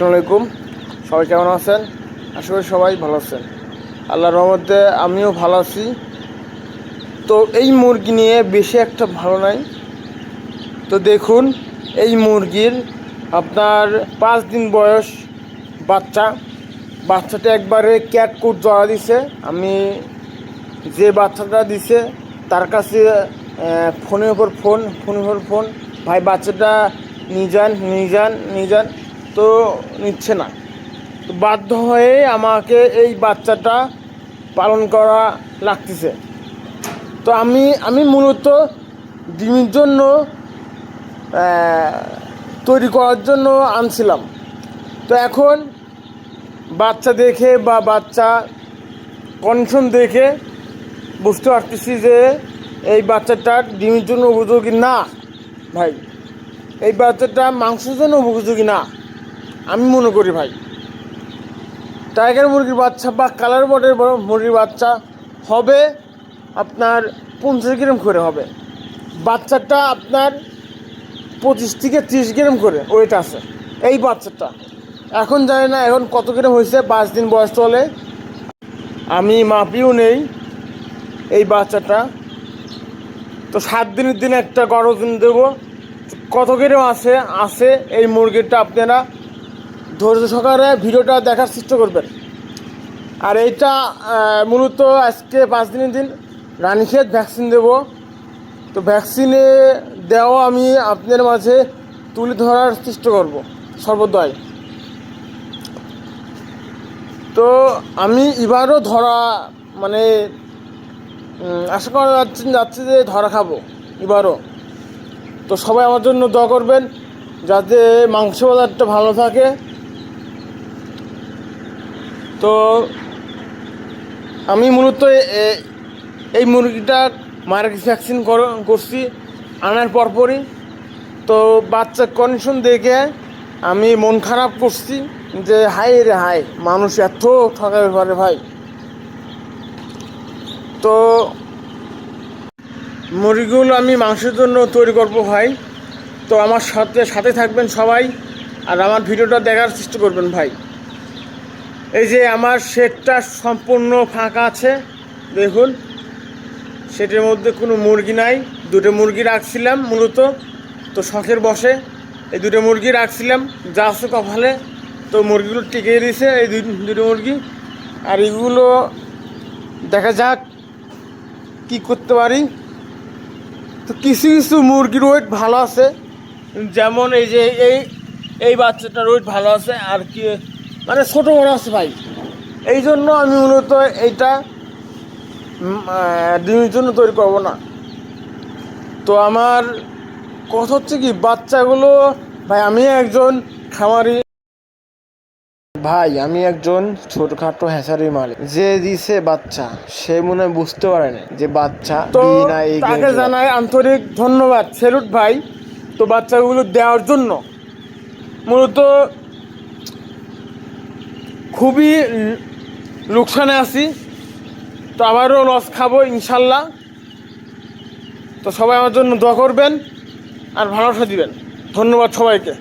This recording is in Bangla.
আসসালামু আলাইকুম। সবাই কেমন আছেন? আশা করি সবাই ভালো আছেন। আল্লাহর রহমতে আমিও ভালো আছি। তো এই মুরগি নিয়ে বেশি একটা ভালো নাই। তো দেখুন, এই মুরগির আপনার পাঁচ দিন বয়স বাচ্চা। বাচ্চাটা একবারে ক্যাট কুট জড়া দিছে। আমি যে বাচ্চাটা দিছে, তার কাছে ফোনের উপর ফোন, ফোনের উপর ফোন। ভাই, বাচ্চাটা নিয়ে যান নিয়ে যান নিয়ে যান। তো নিচ্ছে না। তো বাধ্য হয়ে আমাকে এই বাচ্চাটা পালন করা লাগতেছে। তো আমি আমি মূলত ডিমের জন্য তৈরি করার জন্য আনছিলাম। তো এখন বাচ্চা দেখে বা বাচ্চা কন্ডিশন দেখে বুঝতে পারতেছি যে এই বাচ্চাটার ডিমের জন্য উপযোগী না, ভাই। এই বাচ্চাটা মাংসের জন্য উপযোগী না। আমি মনে করি ভাই। টাইগার মুরগির বাচ্চা বা কালার বটের মুরগির বাচ্চা হবে আপনার পঞ্চাশ গ্রাম করে হবে। বাচ্চাটা আপনার পঁচিশ থেকে ত্রিশ গ্রাম করে ওয়েট আছে। এই বাচ্চাটা। এখন জানি না এখন কত গ্রাম হয়েছে, পাঁচ দিন বয়স চলে। আমি মাপিও নেই এই বাচ্চাটা। তো সাত দিনের দিন একটা গরম দিন দেবো। কত গ্রাম আছে আছে এই মুরগিটা আপনারা ধৈর্য সহকারে ভিডিওটা দেখার চেষ্টা করবেন। আর এইটা মূলত আজকে পাঁচ দিনের দিন রানীক্ষেত ভ্যাকসিন দেব। তো ভ্যাকসিনে দেওয়া আমি আপনাদের মাঝে তুলে ধরার চেষ্টা করব, সর্বদাই। তো আমি এবারও ধরা মানে আশা করা যাচ্ছে যাচ্ছে যে ধরা খাব, এবারও। তো সবাই আমার জন্য দোয়া করবেন, যাতে মাংস বাজারটা ভালো থাকে। তো আমি মূলত এই মুরগিটা মার্ক ভ্যাকসিন কর- করছি, আনার পরপরই। তো বাচ্চার কন্ডিশন দেখে আমি মন খারাপ করছি যে হাই রে হাই মানুষ এত ঠকাবে পারে ভাই। তো মুরগিগুলো আমি মাংসের জন্য তৈরি করব ভাই। তো আমার সাথে সাথে থাকবেন সবাই, আর আমার ভিডিওটা দেখার চেষ্টা করবেন ভাই। এই যে আমার শেডটা সম্পূর্ণ ফাঁকা আছে, দেখুন। সেটার মধ্যে কোনো মুরগি নাই, দুটো মুরগি রাখছিলাম মূলত, তো শখের বসে। এই দুটো মুরগি রাখছিলাম, যা আছে কপালে, তো মুরগিগুলো টিকে দিয়েছে এই দুটো মুরগি। আর এগুলো দেখা যাক কি করতে পারি। তো কিছু কিছু মুরগির ওয়েট ভালো আছে, যেমন এই যে এই এই বাচ্চাটার ওয়েট ভালো আছে, আর কি মানে ছোটো বড় আছে ভাই। এই জন্য আমি মূলত এইটা ডিমের জন্য তৈরি করব না। তো আমার কথা হচ্ছে কি বাচ্চাগুলো ভাই আমি একজন খামারি। ভাই আমি একজন ছোটখাটো হ্যাসারি মালিক। যে দিছে বাচ্চা সে মনে হয় বুঝতে পারে না যে বাচ্চা তাকে জানাই আন্তরিক ধন্যবাদ। সেলুট ভাই তো বাচ্চাগুলো দেওয়ার জন্য। মূলত খুবই লোকসানে আছি। তো আবারও লস খাব ইনশাল্লাহ। তো সবাই আমার জন্য দোয়া করবেন আর ভালোবাসা দিবেন। ধন্যবাদ সবাইকে।